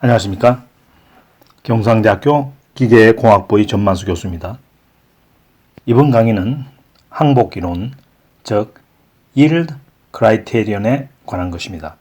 안녕하십니까. 경상대학교 기계공학부의 전만수 교수입니다. 이번 강의는 항복이론, 즉 yield criterion,에 관한 것입니다.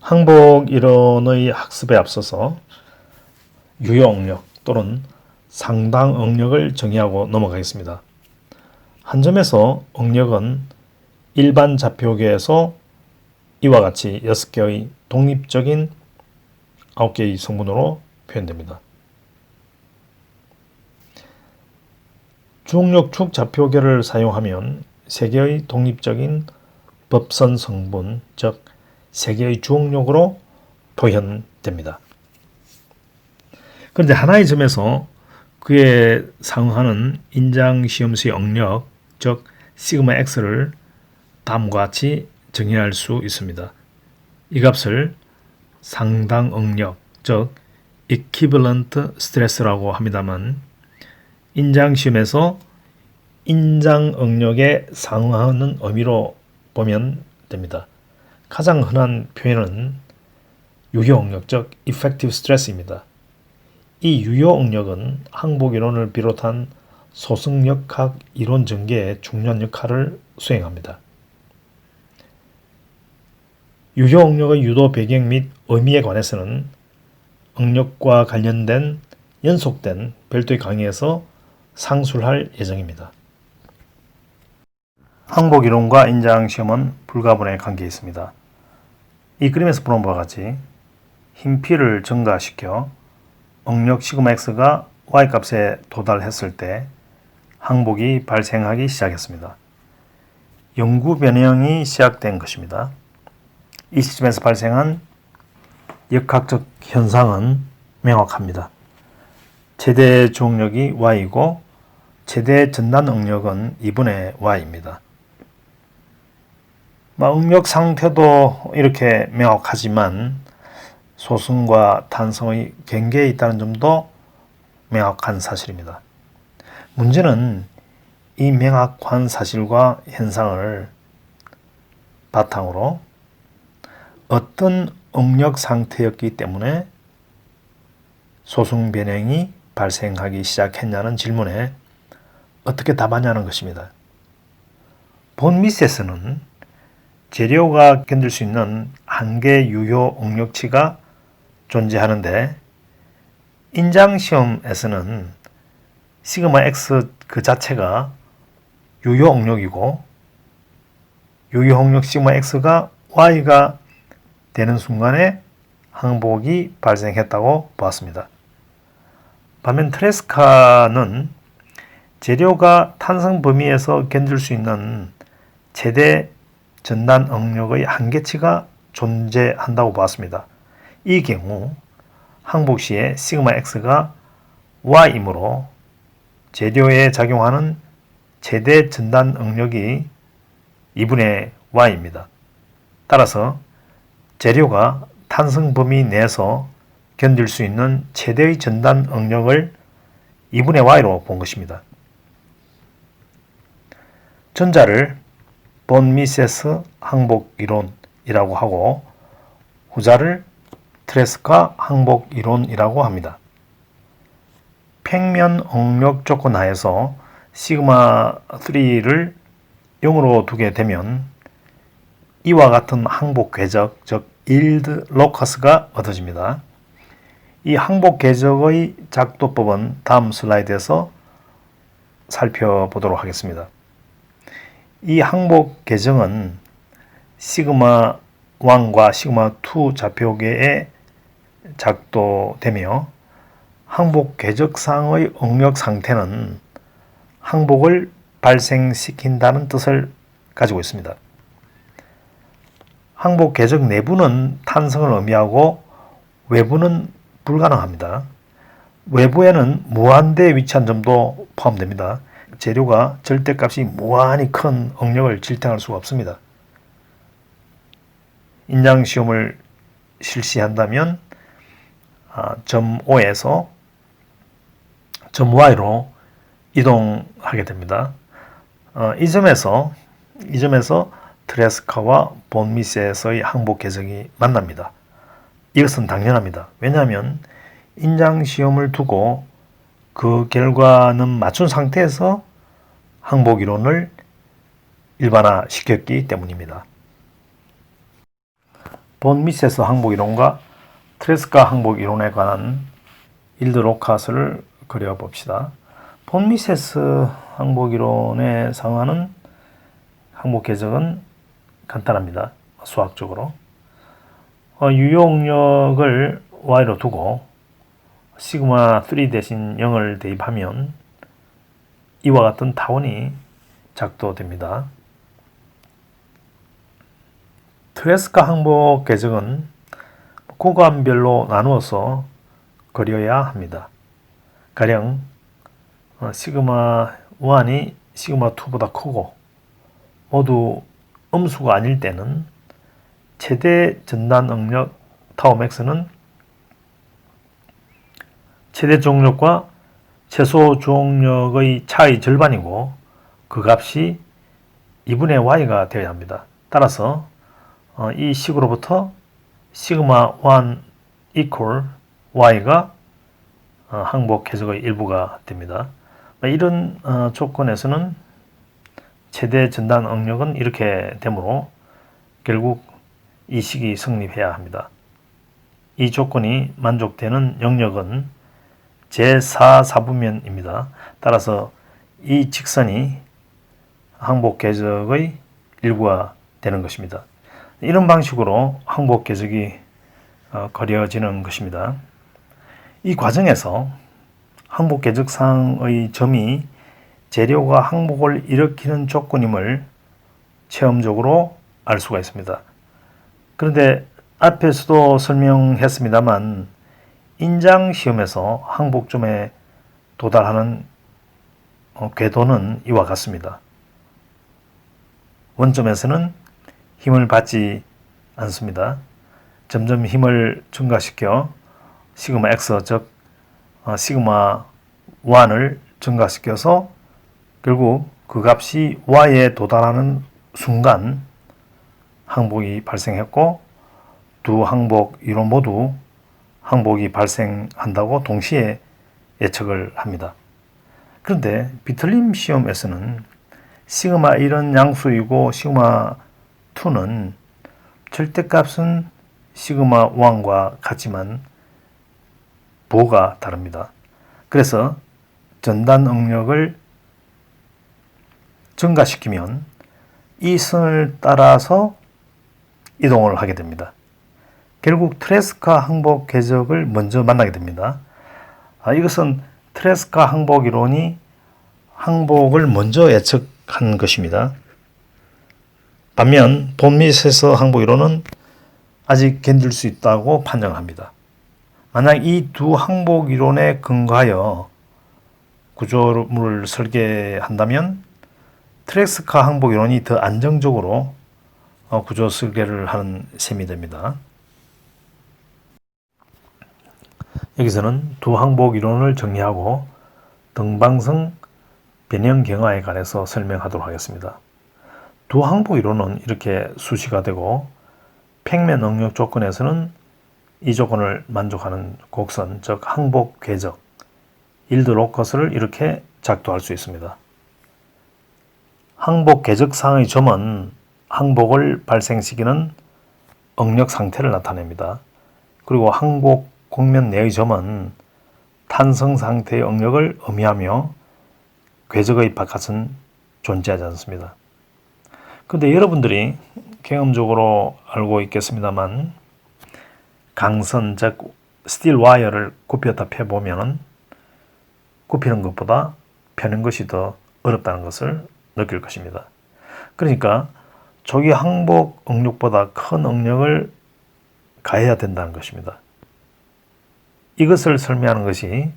항복 이론의 학습에 앞서서 유효 응력 또는 상당 응력을 정의하고 넘어가겠습니다. 한 점에서 응력은 일반 좌표계에서 이와 같이 6개의 독립적인 9개의 성분으로 표현됩니다. 주응력축 좌표계를 사용하면 3개의 독립적인 법선 성분, 즉 3개의 주응력으로 표현됩니다. 그런데 하나의 점에서 그에 상응하는 인장시험수의 응력, 즉 시그마 x를 다음과 같이 정의할 수 있습니다. 이 값을 상당 응력, 즉 equivalent stress라고 합니다만 인장 시험에서 인장 응력에 상응하는 의미로 보면 됩니다. 가장 흔한 표현은 유효 응력, 즉 effective stress입니다. 이 유효 응력은 항복 이론을 비롯한 소승역학 이론 전개에 중요한 역할을 수행합니다. 유효 응력의 유도 배경 및 의미에 관해서는 응력과 관련된 연속된 별도의 강의에서 상술할 예정입니다. 항복 이론과 인장 시험은 불가분의 관계에 있습니다. 이 그림에서 보는 바와 같이 흰 피를 증가시켜 응력 시그마 x가 y 값에 도달했을 때 항복이 발생하기 시작했습니다. 영구 변형이 시작된 것입니다. 이 시점에서 발생한 역학적 현상은 명확합니다. 최대 중력이 y이고 최대 전단 응력은 2분의 y입니다. 응력 상태도 이렇게 명확하지만 소승과 탄성의 경계에 있다는 점도 명확한 사실입니다. 문제는 이 명확한 사실과 현상을 바탕으로 어떤 응력 상태였기 때문에 소승 변형이 발생하기 시작했냐는 질문에 어떻게 답하냐는 것입니다. 본 미세스는 재료가 견딜 수 있는 한계 유효 응력치가 존재하는데 인장 시험에서는 시그마 x 그 자체가 유효 응력이고 유효 응력 시그마 x가 y가 되는 순간에 항복이 발생했다고 보았습니다. 반면 트레스카는 재료가 탄성 범위에서 견딜 수 있는 최대 전단 응력의 한계치가 존재한다고 보았습니다. 이 경우 항복 시에 시그마 x가 y이므로 재료에 작용하는 최대 전단 응력이 2분의 y입니다. 따라서 재료가 탄성 범위 내에서 견딜 수 있는 최대의 전단 응력을 2분의 y로 본 것입니다. 전자를 본 미세스 항복 이론이라고 하고 후자를 트레스카 항복 이론이라고 합니다. 평면 응력 조건 하에서 시그마 3를 0으로 두게 되면 이와 같은 항복 궤적, 즉 yield locus가 얻어집니다. 이 항복 궤적의 작도법은 다음 슬라이드에서 살펴보도록 하겠습니다. 이 항복 계정은 시그마 1과 시그마 2 좌표계에 작도되며 항복 궤적상의 응력 상태는 항복을 발생시킨다는 뜻을 가지고 있습니다. 항복 궤적 내부는 탄성을 의미하고 외부는 불가능합니다. 외부에는 무한대에 위치한 점도 포함됩니다. 재료가 절대값이 무한히 큰 응력을 질탱할 수가 없습니다. 인장 시험을 실시한다면 아, 점 O에서 점 Y로 이동하게 됩니다. 어, 이 점에서 이 점에서 트레스카와 본미스에서의 항복 계정이 만납니다. 이것은 당연합니다. 왜냐하면 인장 시험을 두고 그 결과는 맞춘 상태에서 항복 이론을 일반화 시켰기 때문입니다. 본 미세스 항복 이론과 트레스카 항복 이론에 관한 일드 로카스를 그려봅시다. 본 미세스 항복 이론에 상하는 항복 계적은 간단합니다. 수학적으로. 어, 유용력을 y로 두고 시그마 3 대신 0을 대입하면 이와 같은 타원이 작도됩니다. 트레스카 항복 계정은 구간별로 나누어서 그려야 합니다. 가령 어, 시그마 1이 시그마 2보다 크고 모두 음수가 아닐 때는 최대 전단 응력 타워 맥스는 최대 중력과 최소 중력의 차이 절반이고 그 값이 2분의 y가 되어야 합니다. 따라서 어, 이 식으로부터 시그마 1 equal y가 어, 항복 해석의 일부가 됩니다. 이런 어, 조건에서는 최대 전단 응력은 이렇게 되므로 결국 이 식이 성립해야 합니다. 이 조건이 만족되는 영역은 제4 사분면입니다. 따라서 이 직선이 항복 계적의 일부가 되는 것입니다. 이런 방식으로 항복 계적이 어, 그려지는 것입니다. 이 과정에서 항복 계적 상의 점이 재료가 항복을 일으키는 조건임을 체험적으로 알 수가 있습니다. 그런데 앞에서도 설명했습니다만 인장 시험에서 항복점에 도달하는 어, 궤도는 이와 같습니다. 원점에서는 힘을 받지 않습니다. 점점 힘을 증가시켜 시그마 x 즉 어, 시그마 1을 증가시켜서 결국 그 값이 y에 도달하는 순간 항복이 발생했고 두 항복 이론 모두 항복이 발생한다고 동시에 예측을 합니다. 그런데 비틀림 시험에서는 시그마 1은 양수이고 시그마 2는 절대값은 시그마 1과 같지만 보가 다릅니다. 그래서 전단 응력을 증가시키면 이 선을 따라서 이동을 하게 됩니다. 결국 트레스카 항복 궤적을 먼저 만나게 됩니다. 아, 이것은 트레스카 항복 이론이 항복을 먼저 예측한 것입니다. 반면 본미세서 항복 이론은 아직 견딜 수 있다고 판정합니다. 만약 이 두 항복 이론에 근거하여 구조물을 설계한다면 트레스카 항복 이론이 더 안정적으로 어, 구조 설계를 하는 셈이 됩니다. 여기서는 두 항복 이론을 정리하고 등방성 변형 경화에 관해서 설명하도록 하겠습니다. 두 항복 이론은 이렇게 수시가 되고 평면 응력 조건에서는 이 조건을 만족하는 곡선, 즉 항복 궤적, 일드 로커스를 이렇게 작도할 수 있습니다. 항복 궤적상의 점은 항복을 발생시키는 응력 상태를 나타냅니다. 그리고 항복 곡면 내의 점은 탄성 상태의 응력을 의미하며 궤적의 바깥은 존재하지 않습니다. 근데 여러분들이 경험적으로 알고 있겠습니다만 강선 즉 스틸 와이어를 굽혔다 펴보면 굽히는 것보다 펴는 것이 더 어렵다는 것을 느낄 것입니다. 그러니까 조기 항복 응력보다 큰 응력을 가해야 된다는 것입니다. 이것을 설명하는 것이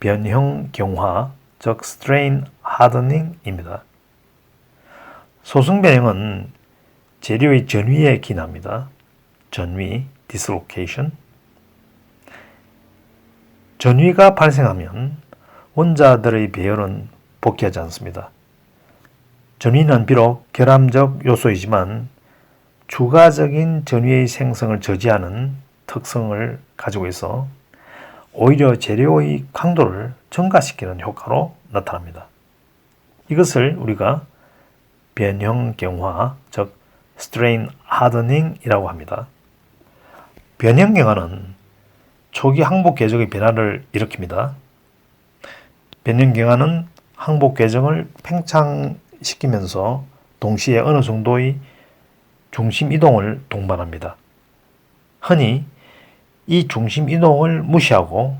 변형 경화, 즉 strain hardening입니다. 소승 변형은 재료의 전위에 기납니다. 전위, dislocation. 전위가 발생하면 원자들의 배열은 복귀하지 않습니다. 전위는 비록 결함적 요소이지만 추가적인 전위의 생성을 저지하는 특성을 가지고 있어 오히려 재료의 강도를 증가시키는 효과로 나타납니다. 이것을 우리가 변형 경화, 즉 strain hardening이라고 합니다. 변형 경화는 초기 항복 궤적의 변화를 일으킵니다. 변형 경화는 항복 궤정을 팽창 시키면서 동시에 어느 정도의 중심 이동을 동반합니다. 흔히 이 중심 이동을 무시하고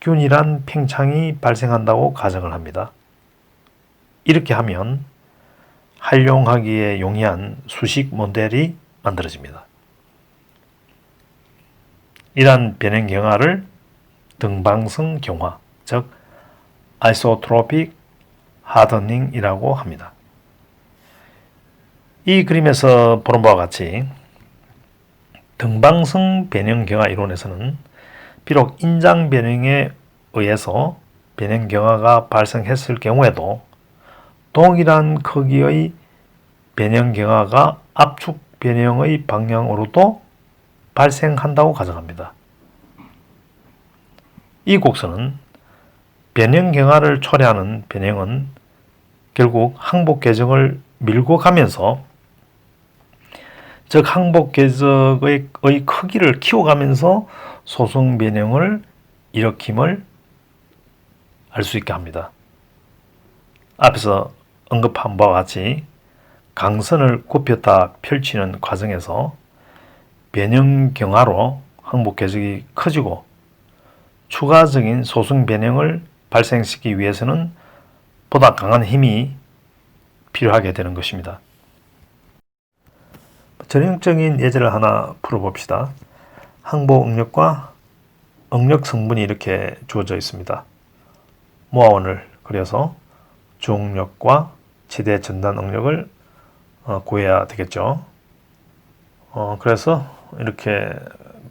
균일한 팽창이 발생한다고 가정을 합니다. 이렇게 하면 활용하기에 용이한 수식 모델이 만들어집니다. 이러한 변형 경화를 등방성 경화, 즉 아이소트로픽 하더닝이라고 합니다. 이 그림에서 보는 바와 같이 등방성 변형 경화 이론에서는 비록 인장 변형에 의해서 변형 경화가 발생했을 경우에도 동일한 크기의 변형 경화가 압축 변형의 방향으로도 발생한다고 가정합니다. 이 곡선은 변형 경화를 초래하는 변형은 결국 항복 궤적을 밀고 가면서 즉 항복 궤적의 크기를 키워가면서 소송 변형을 일으킴을 알 수 있게 합니다. 앞에서 언급한 바와 같이 강선을 굽혔다 펼치는 과정에서 변형 경화로 항복 궤적이 커지고 추가적인 소승 변형을 발생시키기 위해서는 보다 강한 힘이 필요하게 되는 것입니다. 전형적인 예제를 하나 풀어봅시다. 항복 응력과 응력 성분이 이렇게 주어져 있습니다. 모아원을 그려서 중력과 최대 전단 응력을 어, 구해야 되겠죠. 어, 그래서 이렇게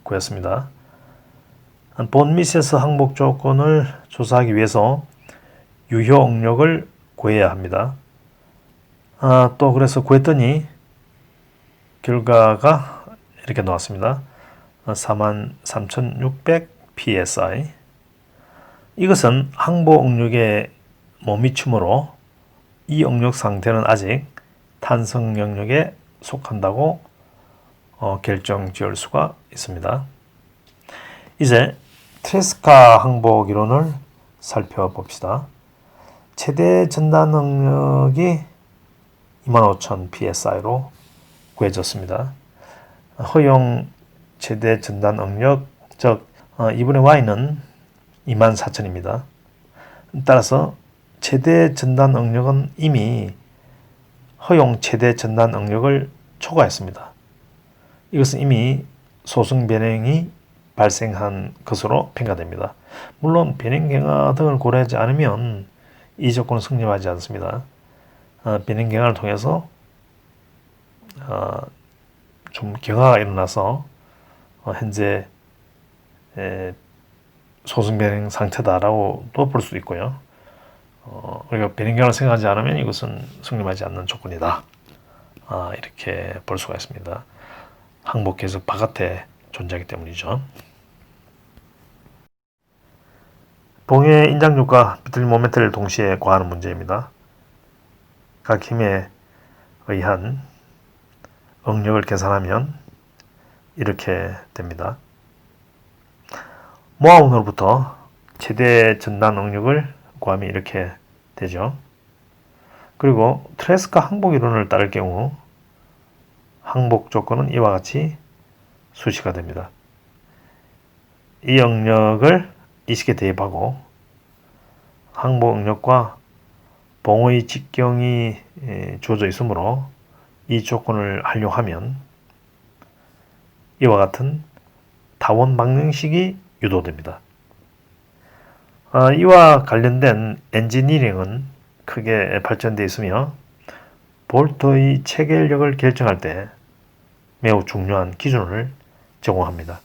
구했습니다. 본 밑에서 항복 조건을 조사하기 위해서 유효 응력을 구해야 합니다. 아, 또 그래서 구했더니 결과가 이렇게 나왔습니다. 43,600 psi. 이것은 항복 응력의 못미춤으로 이 응력 상태는 아직 탄성 영역에 속한다고 어, 결정 지을 수가 있습니다. 이제 트레스카 항복 이론을 살펴봅시다. 최대 전단 능력이 25,000 psi로 구해졌습니다. 허용 최대 전단 응력, 즉 어, 이분의 y는 24,000입니다. 따라서 최대 전단 응력은 이미 허용 최대 전단 응력을 초과했습니다. 이것은 이미 소승 변형이 발생한 것으로 평가됩니다. 물론 변형 경화 등을 고려하지 않으면 이 조건은 성립하지 않습니다. 어, 변형 경화를 통해서 어, 좀 경화가 일어나서 어, 현재 에, 소승 변형 상태다라고 또볼수 있고요. 어, 우리가 변형경을 생각하지 않으면 이것은 성립하지 않는 조건이다. 아, 이렇게 볼 수가 있습니다. 항복 계속 바깥에 존재하기 때문이죠. 봉의 인장률과 비틀림 모멘트를 동시에 구하는 문제입니다. 각 힘에 의한 응력을 계산하면 이렇게 됩니다. 모아운으로부터 최대 전단 응력을 구하면 이렇게 되죠. 그리고 트레스카 항복 이론을 따를 경우 항복 조건은 이와 같이 수시가 됩니다. 이 영역을 이식에 대입하고 항복 응력과 봉의 직경이 주어져 있으므로 이 조건을 활용하면 이와 같은 다원 방정식이 유도됩니다. 아, 이와 관련된 엔지니어링은 크게 발전되어 있으며 볼트의 체결력을 결정할 때 매우 중요한 기준을 제공합니다.